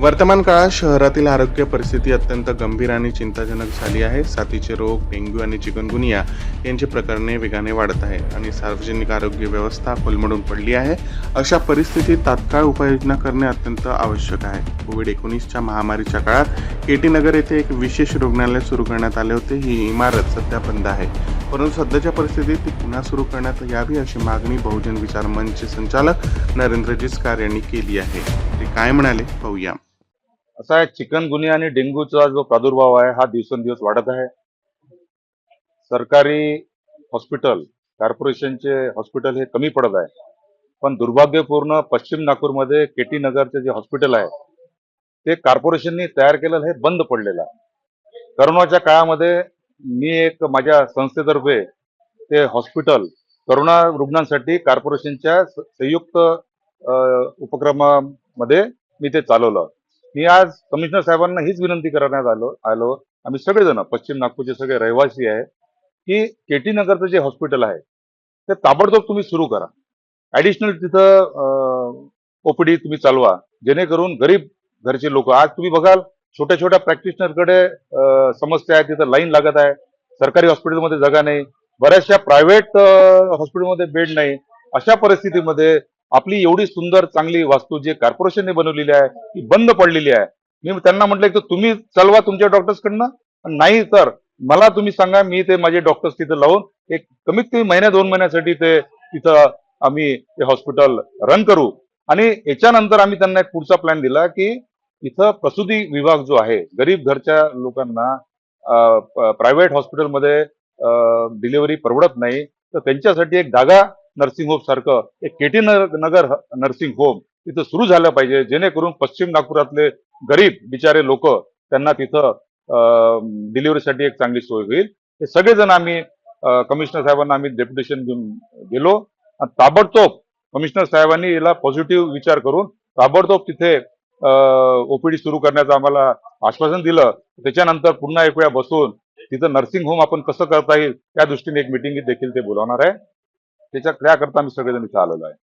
वर्तमान काळात शहरातील आरोग्य परिस्थिती अत्यंत गंभीर आणि चिंताजनक झाली आहे. साथीचे रोग डेंग्यू आणि चिकनगुनिया यांची प्रकरणे वेगाने वाढत आहे आणि सार्वजनिक आरोग्य व्यवस्था कोलमडून पडली आहे. अशा परिस्थितीत तात्काळ उपाययोजना करणे अत्यंत आवश्यक आहे. कोविड एकोणीसच्या महामारीच्या काळात केटी नगर येथे एक विशेष रुग्णालय सुरू करण्यात आले होते. ही इमारत सध्या बंद आहे. परंतु सध्याच्या परिस्थितीत ती पुन्हा सुरू करण्यात यावी अशी मागणी बहुजन विचार मंचचे संचालक नरेंद्र जिचकार यांनी केली आहे. ते काय म्हणाले? पाहूया. असा आहे चिकनगुनिया आणि डेंग्यूचा जो प्रादुर्भाव आहे हा दिवसेंदिवस वाढत आहे. सरकारी हॉस्पिटल कॉर्पोरेशनचे हॉस्पिटल हे कमी पडत आहे. पण दुर्भाग्यपूर्ण पश्चिम नागपूरमध्ये केटी नगरचे जे हॉस्पिटल आहे ते कॉर्पोरेशननी तयार केलेलं हे बंद पडलेलं आहे. करोनाच्या काळामध्ये मी एक माझ्या संस्थेतर्फे ते हॉस्पिटल करोना रुग्णांसाठी कॉर्पोरेशनच्या संयुक्त उपक्रमामध्ये मी ते चालवलं. मी आज कमिशनर साहेबांना हीच विनंती करण्यात आलो आलो. आम्ही सगळेजण पश्चिम नागपूरचे सगळे रहिवासी आहे की केटी नगरचं जे हॉस्पिटल आहे ते ताबडतोब तुम्ही सुरू करा. ऍडिशनल तिथं ओपीडी तुम्ही चालवा. जेणेकरून गरीब घरचे लोक आज तुम्ही बघाल छोट्या छोट्या प्रॅक्टिशनरकडे समस्या आहे तिथं लाईन लागत आहे. सरकारी हॉस्पिटलमध्ये जागा नाही. बऱ्याचशा प्रायव्हेट हॉस्पिटलमध्ये बेड नाही. अशा परिस्थितीमध्ये आपली एवढी सुंदर चांगली वास्तू जी कॉर्पोरेशनने बनवलेली आहे ती बंद पडलेली आहे. मी त्यांना म्हटलं की तुम्ही चालवा तुमच्या डॉक्टर्सकडनं नाही तर मला तुम्ही सांगा मी ते माझे डॉक्टर्स तिथे लावून एक कमीत कमी महिन्या दोन महिन्यासाठी ते तिथं आम्ही ते हॉस्पिटल रन करू. आणि याच्यानंतर आम्ही त्यांना एक पुढचा प्लॅन दिला की इथं प्रसूती विभाग जो आहे गरीब घरच्या लोकांना प्रायव्हेट हॉस्पिटलमध्ये डिलिव्हरी परवडत नाही. तर त्यांच्यासाठी एक जागा नर्सिंग होम सारखं एक केटी न- नगर नर्सिंग होम तिथं सुरू झालं पाहिजे जेणेकरून पश्चिम नागपुरातले गरीब बिचारे लोक त्यांना तिथं डिलिव्हरीसाठी एक चांगली सोय होईल. हे सगळेजण आम्ही कमिशनर साहेबांना आम्ही डेप्युटेशन घेऊन गेलो. ताबडतोब कमिशनर साहेबांनी याला पॉझिटिव्ह विचार करून ताबडतोब तिथे ओपीडी सुरू करण्याचं आम्हाला आश्वासन दिलं. त्याच्यानंतर पुन्हा एक वेळा बसून तिथं नर्सिंग होम आपण कसं करता येईल त्या दृष्टीने एक मिटिंग देखील ते बोलावणार आहे. त्याच्या त्याकरता आम्ही सगळेजण इथे आलेलो आहे.